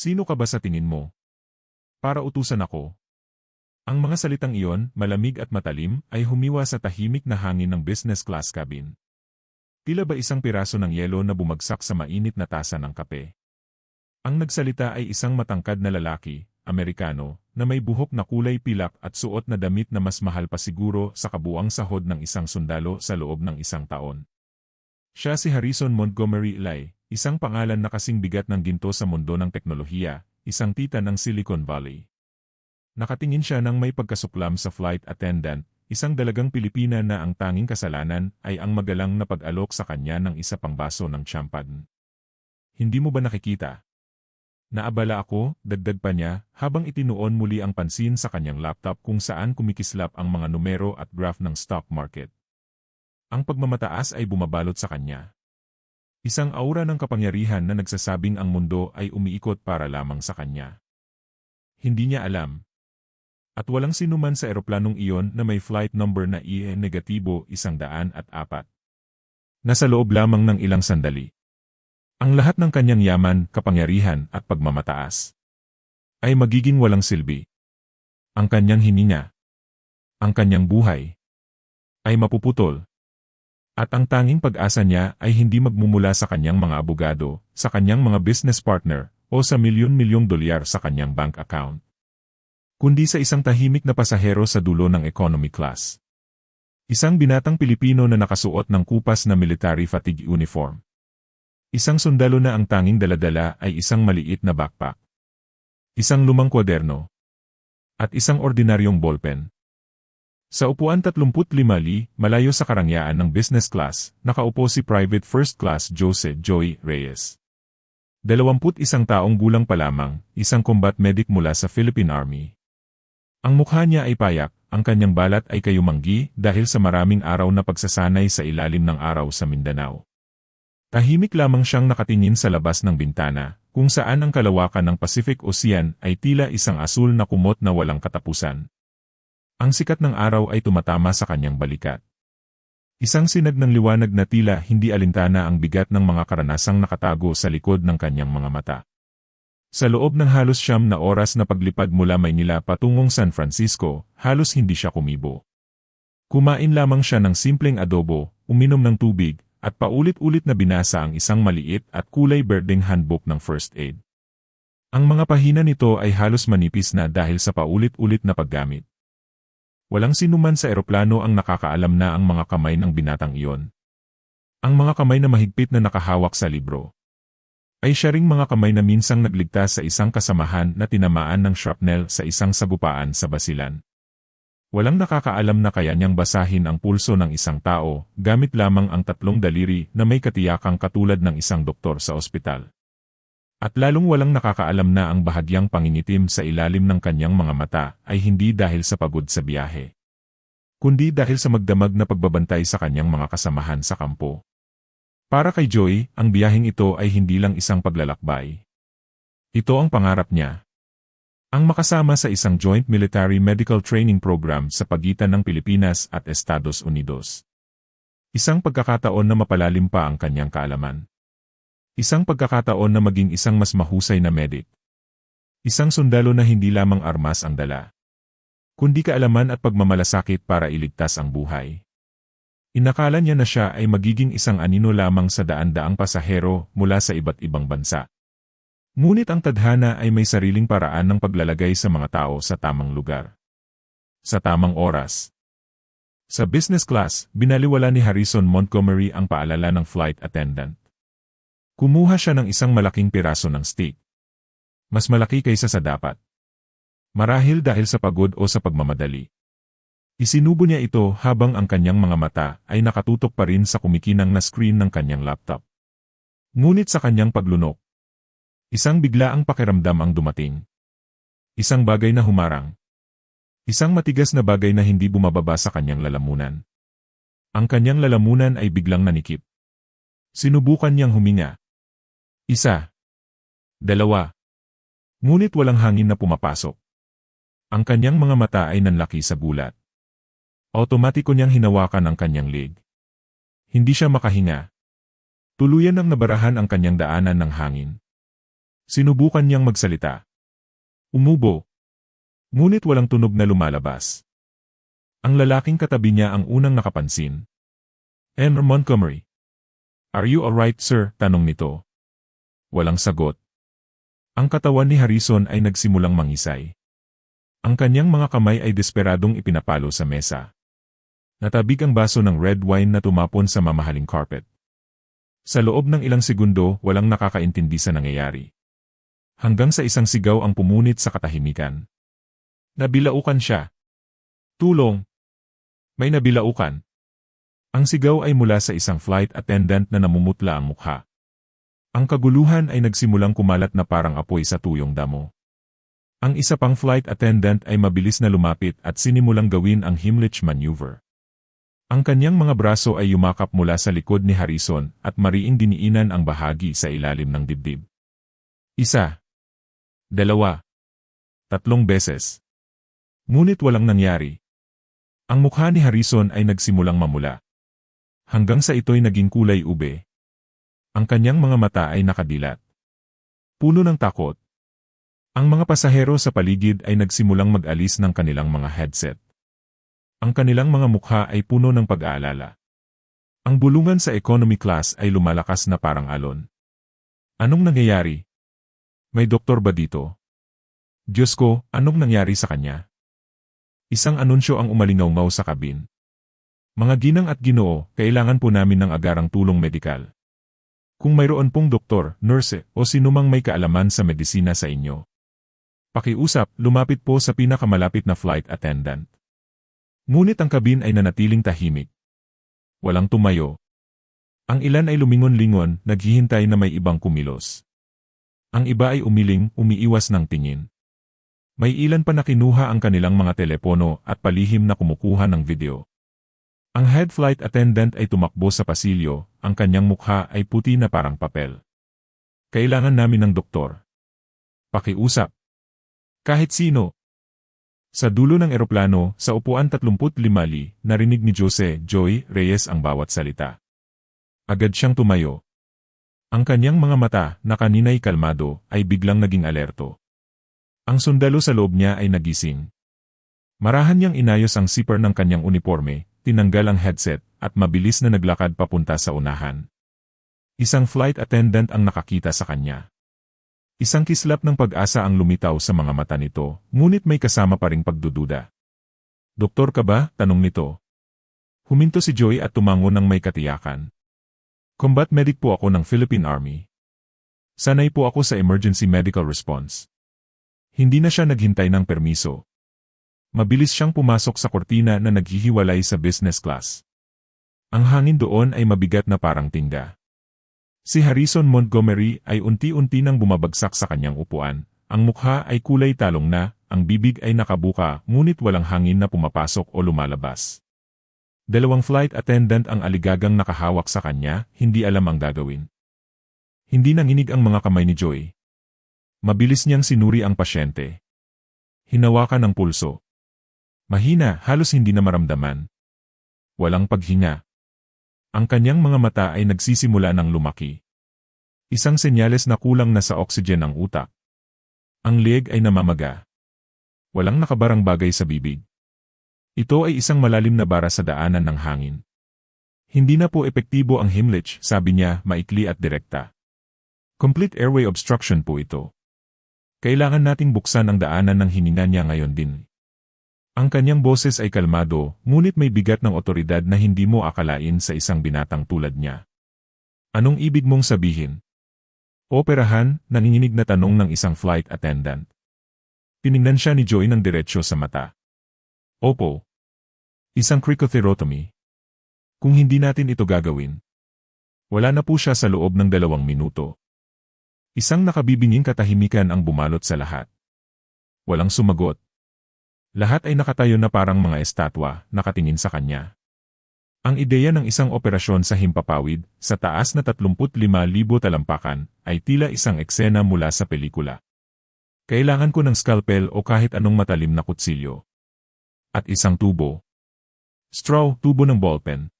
Sino ka ba sa tingin mo? Para utusan ako. Ang mga salitang iyon, malamig at matalim, ay humiwa sa tahimik na hangin ng business class cabin. Tila ba isang piraso ng yelo na bumagsak sa mainit na tasa ng kape. Ang nagsalita ay isang matangkad na lalaki, Amerikano, na may buhok na kulay pilak at suot na damit na mas mahal pa siguro sa kabuang sahod ng isang sundalo sa loob ng isang taon. Siya si Harrison Montgomery Lai, isang pangalan na kasing bigat ng ginto sa mundo ng teknolohiya, isang tita ng Silicon Valley. Nakatingin siya ng may pagkasuklam sa flight attendant, isang dalagang Pilipina na ang tanging kasalanan ay ang magalang na pag-alok sa kanya ng isa pang baso ng champagne. Hindi mo ba nakikita? Naabala ako, dagdag pa niya, habang itinuon muli ang pansin sa kanyang laptop kung saan kumikislap ang mga numero at graph ng stock market. Ang pagmamataas ay bumabalot sa kanya. Isang aura ng kapangyarihan na nagsasabing ang mundo ay umiikot para lamang sa kanya. Hindi niya alam. At walang sinuman sa eroplanong iyon na may flight number na IE negatibo isang daan at apat. Nasa loob lamang ng ilang sandali. Ang lahat ng kanyang yaman, kapangyarihan at pagmamataas ay magiging walang silbi. Ang kanyang hininga, ang kanyang buhay ay mapuputol. At ang tanging pag-asa niya ay hindi magmumula sa kanyang mga abogado, sa kanyang mga business partner, o sa milyon-milyong dolyar sa kanyang bank account. Kundi sa isang tahimik na pasahero sa dulo ng economy class. Isang binatang Pilipino na nakasuot ng kupas na military fatigue uniform. Isang sundalo na ang tanging daladala ay isang maliit na backpack. Isang lumang kwaderno. At isang ordinaryong ballpen. Sa upuan 35 li, malayo sa karangyaan ng business class, nakaupo si Private First Class Jose Joey Reyes. 21 taong gulang pa lamang, isang combat medic mula sa Philippine Army. Ang mukha niya ay payak, ang kanyang balat ay kayumanggi dahil sa maraming araw na pagsasanay sa ilalim ng araw sa Mindanao. Tahimik lamang siyang nakatingin sa labas ng bintana, kung saan ang kalawakan ng Pacific Ocean ay tila isang asul na kumot na walang katapusan. Ang sikat ng araw ay tumatama sa kanyang balikat. Isang sinag ng liwanag na tila hindi alintana ang bigat ng mga karanasang nakatago sa likod ng kanyang mga mata. Sa loob ng halos siyam na oras na paglipad mula Maynila patungong San Francisco, halos hindi siya kumibo. Kumain lamang siya ng simpleng adobo, uminom ng tubig, at paulit-ulit na binasa ang isang maliit at kulay berdeng handbook ng first aid. Ang mga pahina nito ay halos manipis na dahil sa paulit-ulit na paggamit. Walang sinuman sa eroplano ang nakakaalam na ang mga kamay ng binatang iyon. Ang mga kamay na mahigpit na nakahawak sa libro. Ay siya mga kamay na minsang nagligtas sa isang kasamahan na tinamaan ng shrapnel sa isang sagupaan sa basilan. Walang nakakaalam na kaya niyang basahin ang pulso ng isang tao, gamit lamang ang tatlong daliri na may katiyakang katulad ng isang doktor sa ospital. At lalong walang nakakaalam na ang bahagyang pangingitim sa ilalim ng kanyang mga mata ay hindi dahil sa pagod sa biyahe. Kundi dahil sa magdamag na pagbabantay sa kanyang mga kasamahan sa kampo. Para kay Joy, ang biyaheng ito ay hindi lang isang paglalakbay. Ito ang pangarap niya, ang makasama sa isang joint military medical training program sa pagitan ng Pilipinas at Estados Unidos. Isang pagkakataon na mapalalim pa ang kanyang kaalaman. Isang pagkakataon na maging isang mas mahusay na medic. Isang sundalo na hindi lamang armas ang dala. Kundi kaalaman at pagmamalasakit para iligtas ang buhay. Inakala niya na siya ay magiging isang anino lamang sa daan-daang pasahero mula sa iba't ibang bansa. Ngunit ang tadhana ay may sariling paraan ng paglalagay sa mga tao sa tamang lugar. Sa tamang oras. Sa business class, binaliwala ni Harrison Montgomery ang paalala ng flight attendant. Kumuha siya ng isang malaking piraso ng steak. Mas malaki kaysa sa dapat. Marahil dahil sa pagod o sa pagmamadali. Isinubo niya ito habang ang kanyang mga mata ay nakatutok pa rin sa kumikinang na screen ng kanyang laptop. Ngunit sa kanyang paglunok, Isang biglaang pakiramdam ang dumating. Isang bagay na humarang. Isang matigas na bagay na hindi bumababa sa kanyang lalamunan. Ang kanyang lalamunan ay biglang nanikip. Sinubukan niyang huminga. Isa. Dalawa. Ngunit walang hangin na pumapasok. Ang kanyang mga mata ay nanlaki sa gulat. Automatiko niyang hinawakan ang kanyang leg. Hindi siya makahinga. Tuluyan ang nabarahan ang kanyang daanan ng hangin. Sinubukan niyang magsalita. Umubo. Ngunit walang tunog na lumalabas. Ang lalaking katabi niya ang unang nakapansin. M. Montgomery. Are you alright, sir? Tanong nito. Walang sagot. Ang katawan ni Harrison ay nagsimulang mangisay. Ang kanyang mga kamay ay desperadong ipinapalo sa mesa. Natabig ang baso ng red wine na tumapon sa mamahaling carpet. Sa loob ng ilang segundo, walang nakakaintindi sa nangyayari. Hanggang sa isang sigaw ang pumunit sa katahimikan. Nabilaukan siya. Tulong! May nabilaukan. Ang sigaw ay mula sa isang flight attendant na namumutla ang mukha. Ang kaguluhan ay nagsimulang kumalat na parang apoy sa tuyong damo. Ang isa pang flight attendant ay mabilis na lumapit at sinimulang gawin ang Himmlich maneuver. Ang kanyang mga braso ay yumakap mula sa likod ni Harrison at mariing diniinan ang bahagi sa ilalim ng dibdib. Isa. Dalawa. Tatlong beses. Ngunit walang nangyari. Ang mukha ni Harrison ay nagsimulang mamula. Hanggang sa ito'y naging kulay ube. Ang kanyang mga mata ay nakadilat. Puno ng takot. Ang mga pasahero sa paligid ay nagsimulang mag-alis ng kanilang mga headset. Ang kanilang mga mukha ay puno ng pag-aalala. Ang bulungan sa economy class ay lumalakas na parang alon. Anong nangyayari? May doktor ba dito? Diyos ko, anong nangyari sa kanya? Isang anunsyo ang umalingaw sa kabin. Mga ginang at ginoo, kailangan po namin ng agarang tulong medikal. Kung mayroon pong doktor, nurse, o sinumang may kaalaman sa medisina sa inyo. Pakiusap, lumapit po sa pinakamalapit na flight attendant. Ngunit ang kabin ay nanatiling tahimik. Walang tumayo. Ang ilan ay lumingon-lingon, naghihintay na may ibang kumilos. Ang iba ay umiling, umiiwas ng tingin. May ilan pa na kinuha ang kanilang mga telepono at palihim na kumukuha ng video. Ang head flight attendant ay tumakbo sa pasilyo, ang kanyang mukha ay puti na parang papel. Kailangan namin ng doktor. Pakiusap. Kahit sino. Sa dulo ng eroplano, sa upuan 35 li, narinig ni Jose Joy Reyes ang bawat salita. Agad siyang tumayo. Ang kanyang mga mata, na kanina'y kalmado, ay biglang naging alerto. Ang sundalo sa loob niya ay nagising. Marahan niyang inayos ang zipper ng kanyang uniforme, tinanggal ang headset, at mabilis na naglakad papunta sa unahan. Isang flight attendant ang nakakita sa kanya. Isang kislap ng pag-asa ang lumitaw sa mga mata nito, ngunit may kasama pa ring pagdududa. Doktor ka ba? Tanong nito. Huminto si Joy at tumango ng may katiyakan. Combat medic po ako ng Philippine Army. Sanay po ako sa emergency medical response. Hindi na siya naghintay ng permiso. Mabilis siyang pumasok sa kortina na naghihiwalay sa business class. Ang hangin doon ay mabigat na parang tingga. Si Harrison Montgomery ay unti-unti nang bumabagsak sa kanyang upuan. Ang mukha ay kulay talong na, ang bibig ay nakabuka ngunit walang hangin na pumapasok o lumalabas. Dalawang flight attendant ang aligagang nakahawak sa kanya, hindi alam ang gagawin. Hindi nanginig ang mga kamay ni Joy. Mabilis niyang sinuri ang pasyente. Hinawakan ang pulso. Mahina, halos hindi na maramdaman. Walang paghinga. Ang kanyang mga mata ay nagsisimula ng lumaki. Isang senyales na kulang na sa oxygen ang utak. Ang leg ay namamaga. Walang nakabarang bagay sa bibig. Ito ay isang malalim na bara sa daanan ng hangin. Hindi na po epektibo ang Himmlich, sabi niya, maikli at direkta. Complete airway obstruction po ito. Kailangan nating buksan ang daanan ng hininga niya ngayon din. Ang kanyang boses ay kalmado, ngunit may bigat ng otoridad na hindi mo akalain sa isang binatang tulad niya. Anong ibig mong sabihin? Operahan, nanginginig na tanong ng isang flight attendant. Tiningnan siya ni Joy ng diretsyo sa mata. Opo. Isang cricothyrotomy. Kung hindi natin ito gagawin, wala na po siya sa loob ng dalawang minuto. Isang nakabibinging katahimikan ang bumalot sa lahat. Walang sumagot. Lahat ay nakatayo na parang mga estatwa, nakatingin sa kanya. Ang ideya ng isang operasyon sa himpapawid, sa taas na 35,000 talampakan, ay tila isang eksena mula sa pelikula. Kailangan ko ng scalpel o kahit anong matalim na kutsilyo. At isang tubo. Straw, tubo ng ballpen.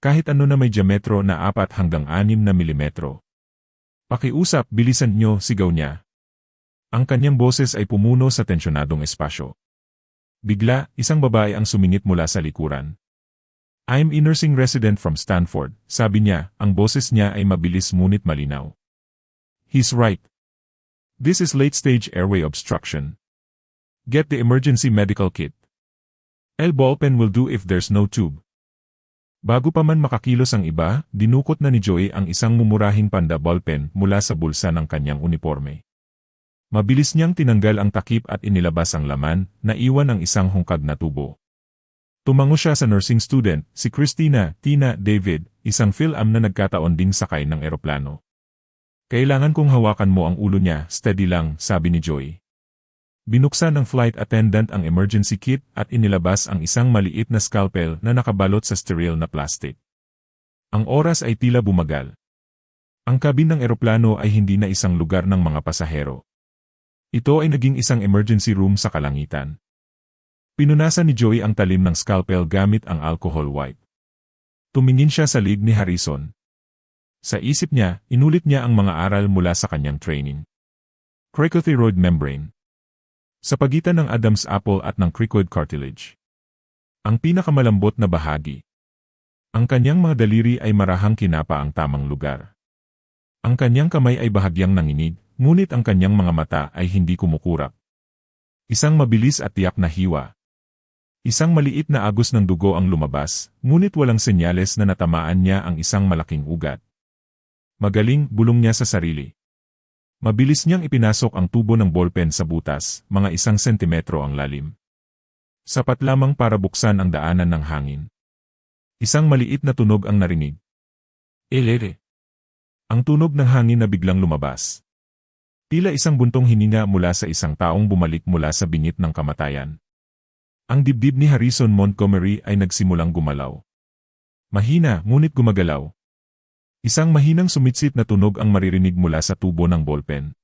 Kahit ano na may diametro na 4 hanggang 6 na milimetro. Pakiusap, bilisan nyo, sigaw niya. Ang kanyang boses ay pumuno sa tensyonadong espasyo. Bigla, isang babae ang sumingit mula sa likuran. I'm a nursing resident from Stanford, sabi niya, ang boses niya ay mabilis ngunit malinaw. He's right. This is late-stage airway obstruction. Get the emergency medical kit. L ballpen will do if there's no tube. Bago pa man makakilos ang iba, dinukot na ni Joey ang isang mumurahing panda ballpen mula sa bulsa ng kanyang uniforme. Mabilis niyang tinanggal ang takip at inilabas ang laman, naiwan ang isang hungkag na tubo. Tumango siya sa nursing student, si Christina, Tina, David, isang film na nagkataon ding sakay ng eroplano. Kailangan kong hawakan mo ang ulo niya, steady lang, sabi ni Joey. Binuksan ng flight attendant ang emergency kit at inilabas ang isang maliit na scalpel na nakabalot sa sterile na plastic. Ang oras ay tila bumagal. Ang kabin ng eroplano ay hindi na isang lugar ng mga pasahero. Ito ay naging isang emergency room sa kalangitan. Pinunasan ni Joey ang talim ng scalpel gamit ang alcohol wipe. Tumingin siya sa lig ni Harrison. Sa isip niya, inulit niya ang mga aral mula sa kanyang training. Cricothyroid membrane sa pagitan ng Adam's apple at ng cricoid cartilage. Ang pinakamalambot na bahagi. Ang kanyang mga daliri ay marahang kinapa ang tamang lugar. Ang kanyang kamay ay bahagyang nanginig, ngunit ang kanyang mga mata ay hindi kumukurap. Isang mabilis at tiyak na hiwa. Isang maliit na agos ng dugo ang lumabas, ngunit walang senyales na natamaan niya ang isang malaking ugat. Magaling, bulong niya sa sarili. Mabilis niyang ipinasok ang tubo ng ballpen sa butas, mga isang sentimetro ang lalim. Sapat lamang para buksan ang daanan ng hangin. Isang maliit na tunog ang narinig. Elere. Ang tunog ng hangin na biglang lumabas. Tila isang buntong hininga mula sa isang taong bumalik mula sa bingit ng kamatayan. Ang dibdib ni Harrison Montgomery ay nagsimulang gumalaw. Mahina ngunit gumagalaw, Isang mahinang sumitsit na tunog ang maririnig mula sa tubo ng ballpen.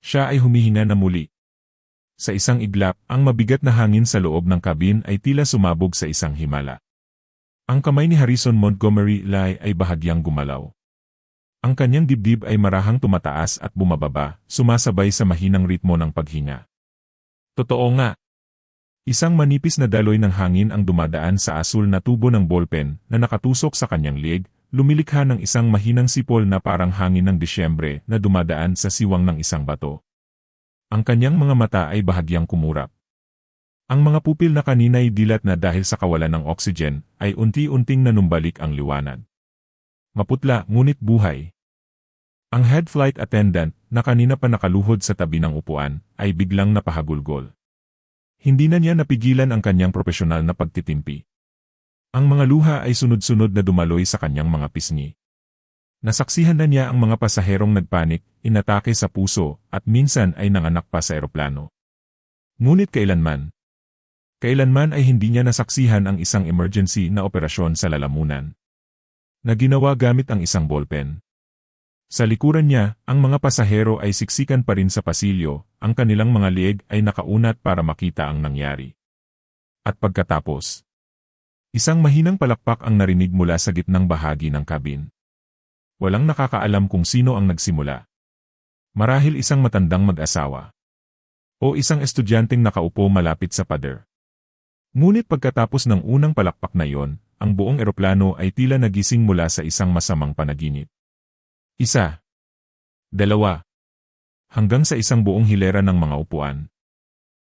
Siya ay humihinga na muli. Sa isang iglap, ang mabigat na hangin sa loob ng kabin ay tila sumabog sa isang himala. Ang kamay ni Harrison Montgomery Lai ay bahagyang gumalaw. Ang kanyang dibdib ay marahang tumataas at bumababa, sumasabay sa mahinang ritmo ng paghinga. Totoo nga. Isang manipis na daloy ng hangin ang dumadaan sa asul na tubo ng ballpen na nakatusok sa kanyang leg, lumilikha ng isang mahinang sipol na parang hangin ng Disyembre na dumadaan sa siwang ng isang bato. Ang kanyang mga mata ay bahagyang kumurap. Ang mga pupil na kanina'y dilat na dahil sa kawalan ng oxygen, ay unti-unting nanumbalik ang liwanag. Maputla ngunit buhay. Ang head flight attendant, na kanina pa nakaluhod sa tabi ng upuan, ay biglang napahagulgol. Hindi na niya napigilan ang kanyang profesional na pagtitimpi. Ang mga luha ay sunod-sunod na dumaloy sa kanyang mga pisngi. Nasaksihan na niya ang mga pasaherong nagpanik, inatake sa puso, at minsan ay nanganak pa sa eroplano. Ngunit kailanman, kailanman ay hindi niya nasaksihan ang isang emergency na operasyon sa lalamunan. Na ginawa gamit ang isang ballpen. Sa likuran niya, ang mga pasahero ay siksikan pa rin sa pasilyo, ang kanilang mga lieg ay nakaunat para makita ang nangyari. At pagkatapos, Isang mahinang palakpak ang narinig mula sa gitnang bahagi ng kabin. Walang nakakaalam kung sino ang nagsimula. Marahil isang matandang mag-asawa. O isang estudyanteng nakaupo malapit sa pader. Ngunit pagkatapos ng unang palakpak na yon, ang buong eroplano ay tila nagising mula sa isang masamang panaginip. Isa. Dalawa. Hanggang sa isang buong hilera ng mga upuan.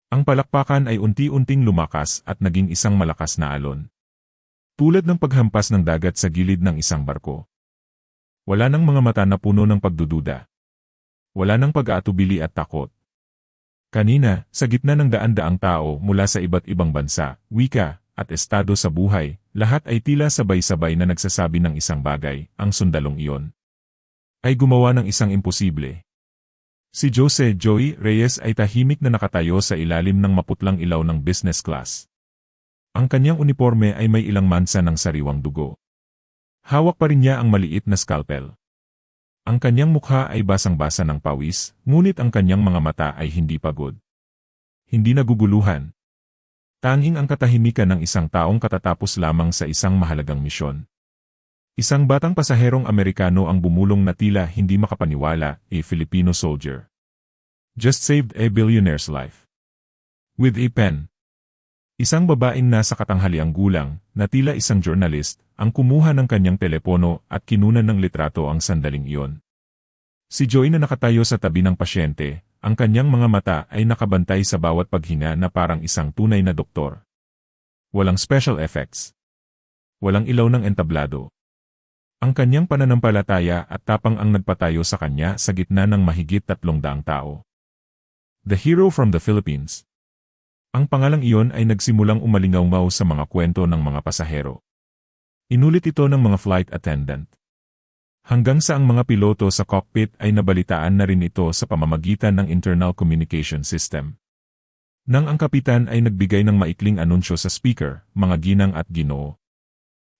Ang palakpakan ay unti-unting lumakas at naging isang malakas na alon. Tulad ng paghampas ng dagat sa gilid ng isang barko. Wala nang mga mata na puno ng pagdududa. Wala nang pag-aatubili at takot. Kanina, sa gitna ng daan-daang tao mula sa iba't ibang bansa, wika, at estado sa buhay, lahat ay tila sabay-sabay na nagsasabi ng isang bagay, ang sundalong iyon. Ay gumawa ng isang imposible. Si Jose Joey Reyes ay tahimik na nakatayo sa ilalim ng maputlang ilaw ng business class. Ang kanyang uniforme ay may ilang mansa ng sariwang dugo. Hawak pa rin niya ang maliit na scalpel. Ang kanyang mukha ay basang-basa ng pawis, ngunit ang kanyang mga mata ay hindi pagod. Hindi naguguluhan. Tanging ang katahimikan ng isang taong katatapos lamang sa isang mahalagang misyon. Isang batang pasaherong Amerikano ang bumulong na tila hindi makapaniwala, a Filipino soldier. Just saved a billionaire's life. With a pen. Isang babaeng nasa katanghaliang gulang, na tila isang journalist, ang kumuha ng kanyang telepono at kinunan ng litrato ang sandaling iyon. Si Joy na nakatayo sa tabi ng pasyente, ang kanyang mga mata ay nakabantay sa bawat paghinga na parang isang tunay na doktor. Walang special effects. Walang ilaw ng entablado. Ang kanyang pananampalataya at tapang ang nagpatayo sa kanya sa gitna ng mahigit tatlong daang tao. The Hero from the Philippines. Ang pangalang iyon ay nagsimulang umalingaw sa mga kwento ng mga pasahero. Inulit ito ng mga flight attendant. Hanggang sa ang mga piloto sa cockpit ay nabalitaan na rin ito sa pamamagitan ng internal communication system. Nang ang kapitan ay nagbigay ng maikling anunsyo sa speaker, mga ginang at ginoo,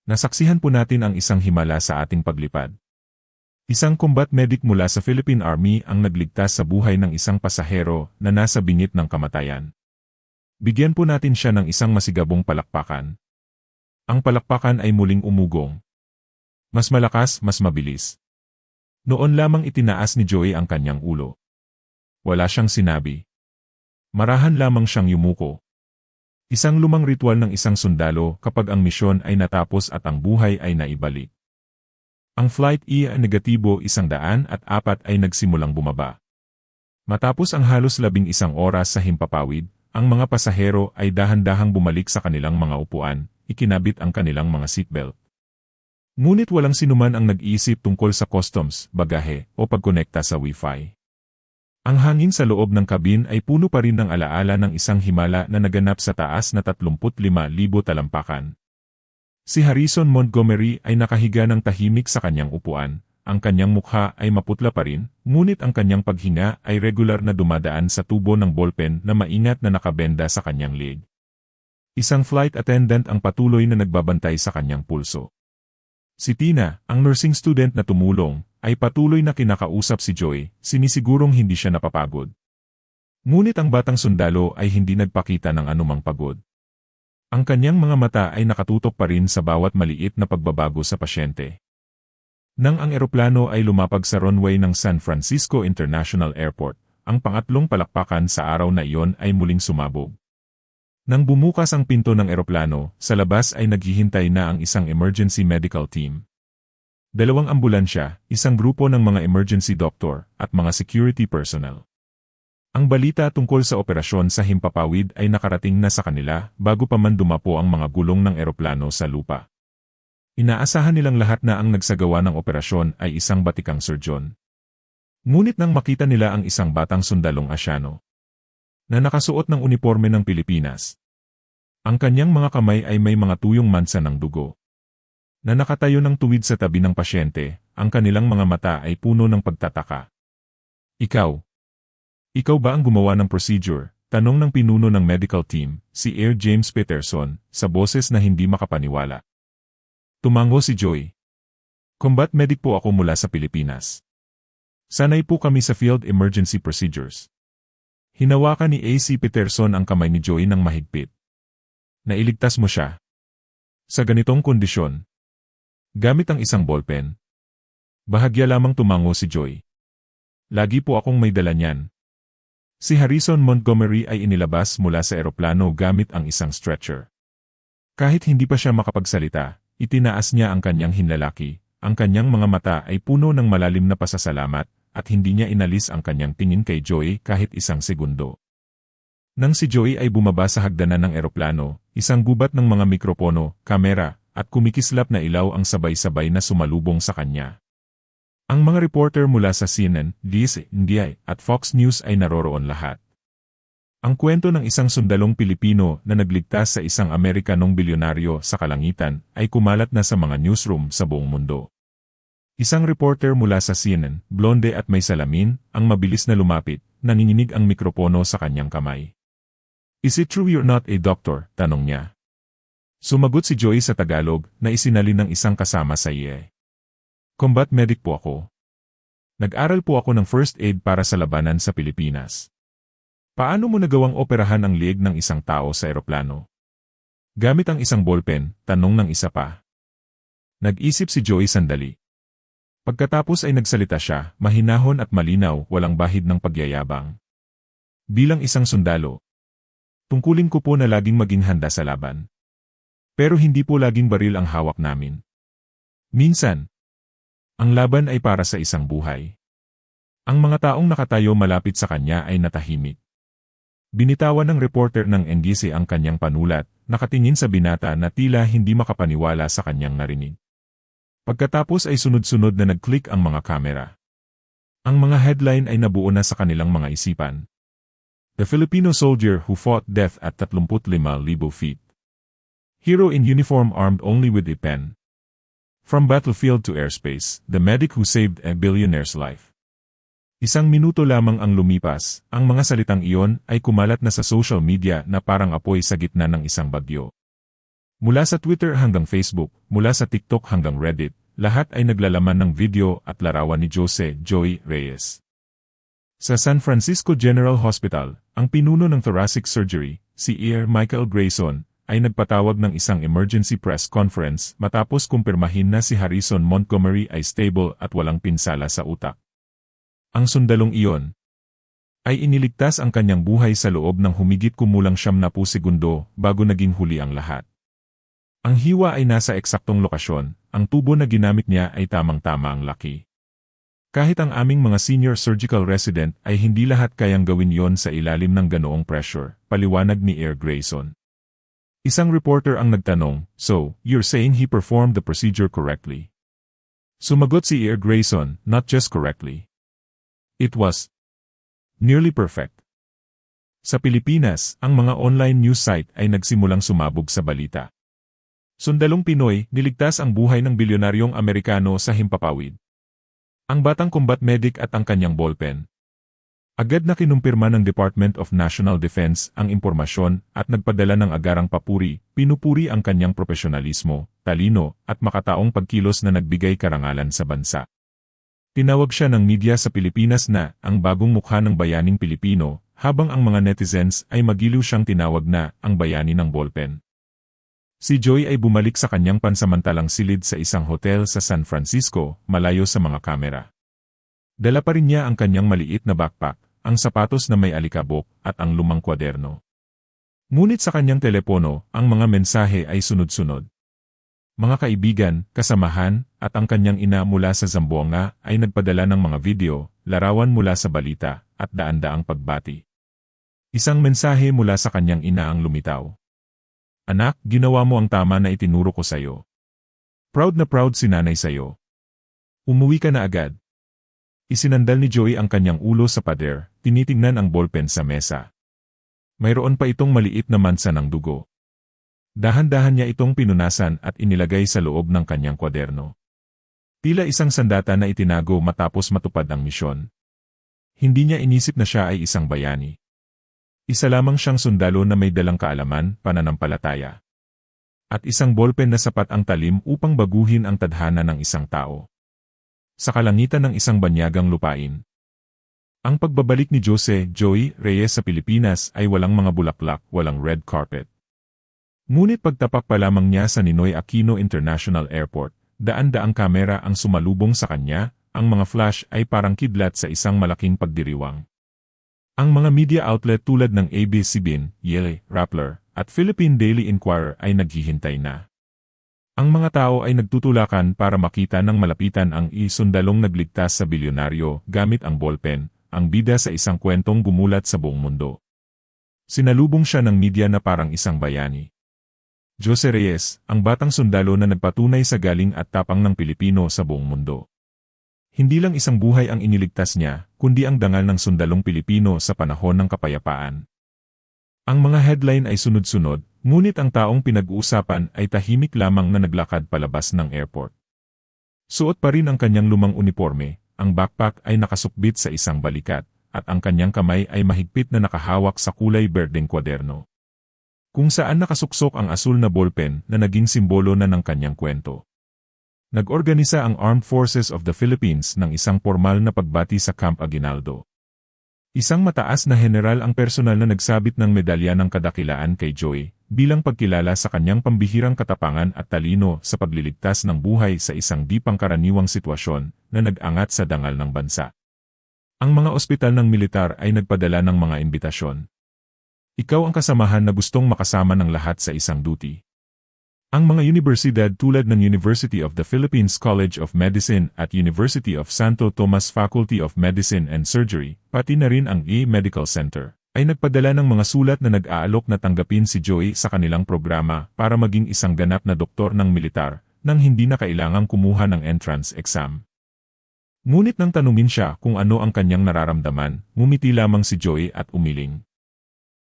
Nasaksihan po natin ang isang himala sa ating paglipad. Isang combat medic mula sa Philippine Army ang nagligtas sa buhay ng isang pasahero na nasa bingit ng kamatayan. Bigyan po natin siya ng isang masigabong palakpakan. Ang palakpakan ay muling umugong. Mas malakas, mas mabilis. Noon lamang itinaas ni Joey ang kanyang ulo. Wala siyang sinabi. Marahan lamang siyang yumuko. Isang lumang ritual ng isang sundalo kapag ang misyon ay natapos at ang buhay ay naibalik. Ang flight E ay negatibo isang daan at apat ay nagsimulang bumaba. Matapos ang halos labing isang oras sa himpapawid, ang mga pasahero ay dahan-dahang bumalik sa kanilang mga upuan, ikinabit ang kanilang mga seatbelt. Ngunit walang sinuman ang nag-iisip tungkol sa customs, bagahe, o pagkonekta sa Wi-Fi. Ang hangin sa loob ng kabin ay puno pa rin ng alaala ng isang himala na naganap sa taas na 35,000 talampakan. Si Harrison Montgomery ay nakahiga ng tahimik sa kanyang upuan, ang kanyang mukha ay maputla pa rin, ngunit ang kanyang paghinga ay regular na dumadaan sa tubo ng ballpen na maingat na nakabenda sa kanyang leg. Isang flight attendant ang patuloy na nagbabantay sa kanyang pulso. Si Tina, ang nursing student na tumulong, ay patuloy na kinakausap si Joy, sinisigurong hindi siya napapagod. Ngunit ang batang sundalo ay hindi nagpakita ng anumang pagod. Ang kanyang mga mata ay nakatutok pa rin sa bawat maliit na pagbabago sa pasyente. Nang ang eroplano ay lumapag sa runway ng San Francisco International Airport, ang pangatlong palakpakan sa araw na iyon ay muling sumabog. Nang bumukas ang pinto ng eroplano, sa labas ay naghihintay na ang isang emergency medical team dalawang ambulansya, isang grupo ng mga emergency doctor, at mga security personnel. Ang balita tungkol sa operasyon sa Himpapawid ay nakarating na sa kanila bago pa man dumapo ang mga gulong ng eroplano sa lupa. Inaasahan nilang lahat na ang nagsagawa ng operasyon ay isang batikang surgeon. Ngunit nang makita nila ang isang batang sundalong asyano na nakasuot ng uniforme ng Pilipinas, ang kanyang mga kamay ay may mga tuyong mansa ng dugo na nakatayo ng tuwid sa tabi ng pasyente, ang kanilang mga mata ay puno ng pagtataka. Ikaw. Ikaw ba ang gumawa ng procedure? Tanong ng pinuno ng medical team, si Air James Peterson, sa boses na hindi makapaniwala. Tumango si Joy. Combat medic po ako mula sa Pilipinas. Sanay po kami sa field emergency procedures. Hinawakan ni AC Peterson ang kamay ni Joy ng mahigpit. Nailigtas mo siya. Sa ganitong kondisyon, Gamit ang isang ballpen. Bahagya lamang tumango si Joy. Lagi po akong may dala niyan. Si Harrison Montgomery ay inilabas mula sa eroplano gamit ang isang stretcher. Kahit hindi pa siya makapagsalita, itinaas niya ang kanyang hinlalaki, ang kanyang mga mata ay puno ng malalim na pasasalamat, at hindi niya inalis ang kanyang tingin kay Joy kahit isang segundo. Nang si Joy ay bumaba sa hagdanan ng eroplano, isang gubat ng mga mikropono, kamera, at kumikislap na ilaw ang sabay-sabay na sumalubong sa kanya. Ang mga reporter mula sa CNN, DIS, NDI, at Fox News ay naroroon lahat. Ang kwento ng isang sundalong Pilipino na nagligtas sa isang Amerikanong bilyonaryo sa kalangitan ay kumalat na sa mga newsroom sa buong mundo. Isang reporter mula sa CNN, blonde at may salamin, ang mabilis na lumapit, nanginginig ang mikropono sa kanyang kamay. Is it true you're not a doctor? Tanong niya. Sumagot si Joy sa Tagalog na isinalin ng isang kasama sa IE. Combat medic po ako. Nag-aral po ako ng first aid para sa labanan sa Pilipinas. Paano mo nagawang operahan ang liig ng isang tao sa eroplano? Gamit ang isang ballpen, tanong ng isa pa. Nag-isip si Joey sandali. Pagkatapos ay nagsalita siya, mahinahon at malinaw, walang bahid ng pagyayabang. Bilang isang sundalo, tungkulin ko po na laging maging handa sa laban. Pero hindi po laging baril ang hawak namin. Minsan, ang laban ay para sa isang buhay. Ang mga taong nakatayo malapit sa kanya ay natahimik. Binitawan ng reporter ng NBC ang kanyang panulat, nakatingin sa binata na tila hindi makapaniwala sa kanyang narinig. Pagkatapos ay sunod-sunod na nag-click ang mga kamera. Ang mga headline ay nabuo na sa kanilang mga isipan. The Filipino soldier who fought death at 35,000 feet. Hero in uniform armed only with a pen. From battlefield to airspace, the medic who saved a billionaire's life. Isang minuto lamang ang lumipas, ang mga salitang iyon ay kumalat na sa social media na parang apoy sa gitna ng isang bagyo. Mula sa Twitter hanggang Facebook, mula sa TikTok hanggang Reddit, lahat ay naglalaman ng video at larawan ni Jose Joy Reyes. Sa San Francisco General Hospital, ang pinuno ng thoracic surgery, si Ear Michael Grayson, ay nagpatawag ng isang emergency press conference matapos kumpirmahin na si Harrison Montgomery ay stable at walang pinsala sa utak. Ang sundalong iyon ay iniligtas ang kanyang buhay sa loob ng humigit kumulang siyam na segundo bago naging huli ang lahat. Ang hiwa ay nasa eksaktong lokasyon, ang tubo na ginamit niya ay tamang-tama ang laki. Kahit ang aming mga senior surgical resident ay hindi lahat kayang gawin yon sa ilalim ng ganoong pressure, paliwanag ni Air Grayson. Isang reporter ang nagtanong, so, you're saying he performed the procedure correctly? Sumagot si Air Grayson, not just correctly. It was nearly perfect. Sa Pilipinas, ang mga online news site ay nagsimulang sumabog sa balita. Sundalong Pinoy, niligtas ang buhay ng bilyonaryong Amerikano sa himpapawid. Ang batang combat medic at ang kanyang ballpen. Agad na kinumpirma ng Department of National Defense ang impormasyon at nagpadala ng agarang papuri, pinupuri ang kanyang profesionalismo, talino, at makataong pagkilos na nagbigay karangalan sa bansa. Tinawag siya ng media sa Pilipinas na ang bagong mukha ng bayaning Pilipino, habang ang mga netizens ay magiliw siyang tinawag na ang bayani ng ballpen. Si Joy ay bumalik sa kanyang pansamantalang silid sa isang hotel sa San Francisco, malayo sa mga kamera. Dala pa rin niya ang kanyang maliit na backpack, ang sapatos na may alikabok, at ang lumang kwaderno. Ngunit sa kanyang telepono, ang mga mensahe ay sunod-sunod. Mga kaibigan, kasamahan, at ang kanyang ina mula sa Zamboanga ay nagpadala ng mga video, larawan mula sa balita, at daan-daang pagbati. Isang mensahe mula sa kanyang ina ang lumitaw. Anak, ginawa mo ang tama na itinuro ko sa'yo. Proud na proud si nanay sa'yo. Umuwi ka na agad. Isinandal ni Joey ang kanyang ulo sa pader, tinitingnan ang ballpen sa mesa. Mayroon pa itong maliit na mansa ng dugo. Dahan-dahan niya itong pinunasan at inilagay sa loob ng kanyang kwaderno. Tila isang sandata na itinago matapos matupad ang misyon. Hindi niya inisip na siya ay isang bayani. Isa lamang siyang sundalo na may dalang kaalaman, pananampalataya. At isang ballpen na sapat ang talim upang baguhin ang tadhana ng isang tao. Sa kalangitan ng isang banyagang lupain. Ang pagbabalik ni Jose Joey Reyes sa Pilipinas ay walang mga bulaklak, walang red carpet. Ngunit pagtapak pa lamang niya sa Ninoy Aquino International Airport, daan-daang kamera ang sumalubong sa kanya, ang mga flash ay parang kidlat sa isang malaking pagdiriwang. Ang mga media outlet tulad ng ABS-CBN, Yele, Rappler, at Philippine Daily Inquirer ay naghihintay na. Ang mga tao ay nagtutulakan para makita ng malapitan ang isundalong nagligtas sa bilyonaryo gamit ang ballpen, ang bida sa isang kwentong gumulat sa buong mundo. Sinalubong siya ng media na parang isang bayani. Jose Reyes, ang batang sundalo na nagpatunay sa galing at tapang ng Pilipino sa buong mundo. Hindi lang isang buhay ang iniligtas niya, kundi ang dangal ng sundalong Pilipino sa panahon ng kapayapaan. Ang mga headline ay sunod-sunod, ngunit ang taong pinag-uusapan ay tahimik lamang na naglakad palabas ng airport. Suot pa rin ang kanyang lumang uniforme, ang backpack ay nakasukbit sa isang balikat, at ang kanyang kamay ay mahigpit na nakahawak sa kulay berdeng kwaderno. Kung saan nakasuksok ang asul na ballpen na naging simbolo na ng kanyang kwento. Nag-organisa ang Armed Forces of the Philippines ng isang formal na pagbati sa Camp Aguinaldo. Isang mataas na general ang personal na nagsabit ng medalya ng kadakilaan kay Joy, bilang pagkilala sa kanyang pambihirang katapangan at talino sa pagliligtas ng buhay sa isang di pangkaraniwang sitwasyon na nag-angat sa dangal ng bansa. Ang mga ospital ng militar ay nagpadala ng mga imbitasyon. Ikaw ang kasamahan na gustong makasama ng lahat sa isang duty. Ang mga universidad tulad ng University of the Philippines College of Medicine at University of Santo Tomas Faculty of Medicine and Surgery, pati na rin ang E Medical Center, ay nagpadala ng mga sulat na nag-aalok na tanggapin si Joey sa kanilang programa para maging isang ganap na doktor ng militar nang hindi na kailangang kumuha ng entrance exam. Ngunit nang tanungin siya kung ano ang kanyang nararamdaman, ngumiti lamang si Joey at umiling.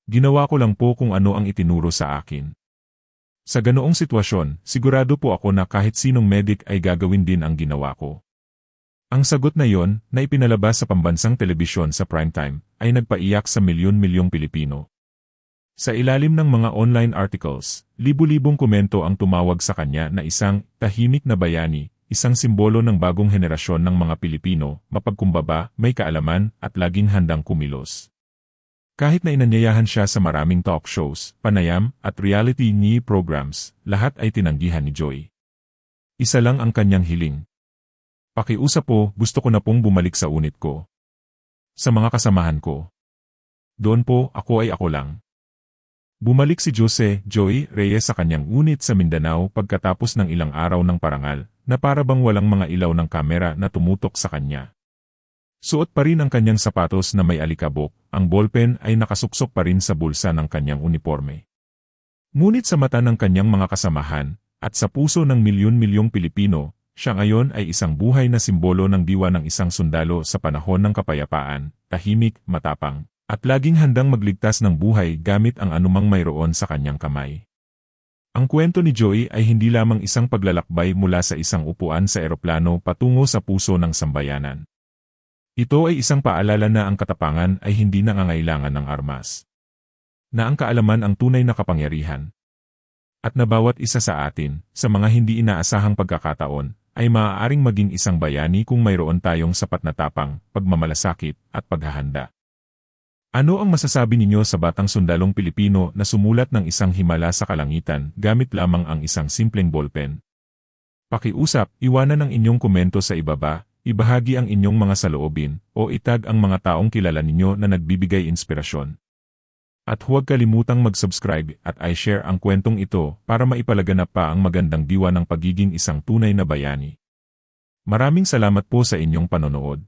Ginawa ko lang po kung ano ang itinuro sa akin. Sa ganoong sitwasyon, sigurado po ako na kahit sinong medic ay gagawin din ang ginawa ko. Ang sagot na yon, na ipinalabas sa pambansang telebisyon sa primetime, ay nagpaiyak sa milyon-milyong Pilipino. Sa ilalim ng mga online articles, libu-libong komento ang tumawag sa kanya na isang tahimik na bayani, isang simbolo ng bagong henerasyon ng mga Pilipino, mapagkumbaba, may kaalaman, at laging handang kumilos. Kahit na inanyayahan siya sa maraming talk shows, panayam, at reality ni programs, lahat ay tinanggihan ni Joy. Isa lang ang kanyang hiling. Pakiusap po, gusto ko na pong bumalik sa unit ko. Sa mga kasamahan ko. Doon po, ako ay ako lang. Bumalik si Jose Joy Reyes sa kanyang unit sa Mindanao pagkatapos ng ilang araw ng parangal, na para bang walang mga ilaw ng kamera na tumutok sa kanya. Suot pa rin ang kanyang sapatos na may alikabok, ang ballpen ay nakasuksok pa rin sa bulsa ng kanyang uniforme. Ngunit sa mata ng kanyang mga kasamahan, at sa puso ng milyon-milyong Pilipino, siya ngayon ay isang buhay na simbolo ng diwa ng isang sundalo sa panahon ng kapayapaan, tahimik, matapang, at laging handang magligtas ng buhay gamit ang anumang mayroon sa kanyang kamay. Ang kwento ni Joey ay hindi lamang isang paglalakbay mula sa isang upuan sa eroplano patungo sa puso ng sambayanan. Ito ay isang paalala na ang katapangan ay hindi nangangailangan ng armas. Na ang kaalaman ang tunay na kapangyarihan. At na bawat isa sa atin, sa mga hindi inaasahang pagkakataon, ay maaaring maging isang bayani kung mayroon tayong sapat na tapang, pagmamalasakit, at paghahanda. Ano ang masasabi ninyo sa batang sundalong Pilipino na sumulat ng isang himala sa kalangitan gamit lamang ang isang simpleng ballpen? Pakiusap, iwanan ang inyong komento sa ibaba ibahagi ang inyong mga saloobin, o itag ang mga taong kilala ninyo na nagbibigay inspirasyon. At huwag kalimutang mag-subscribe at i-share ang kwentong ito para maipalaganap pa ang magandang diwa ng pagiging isang tunay na bayani. Maraming salamat po sa inyong panonood.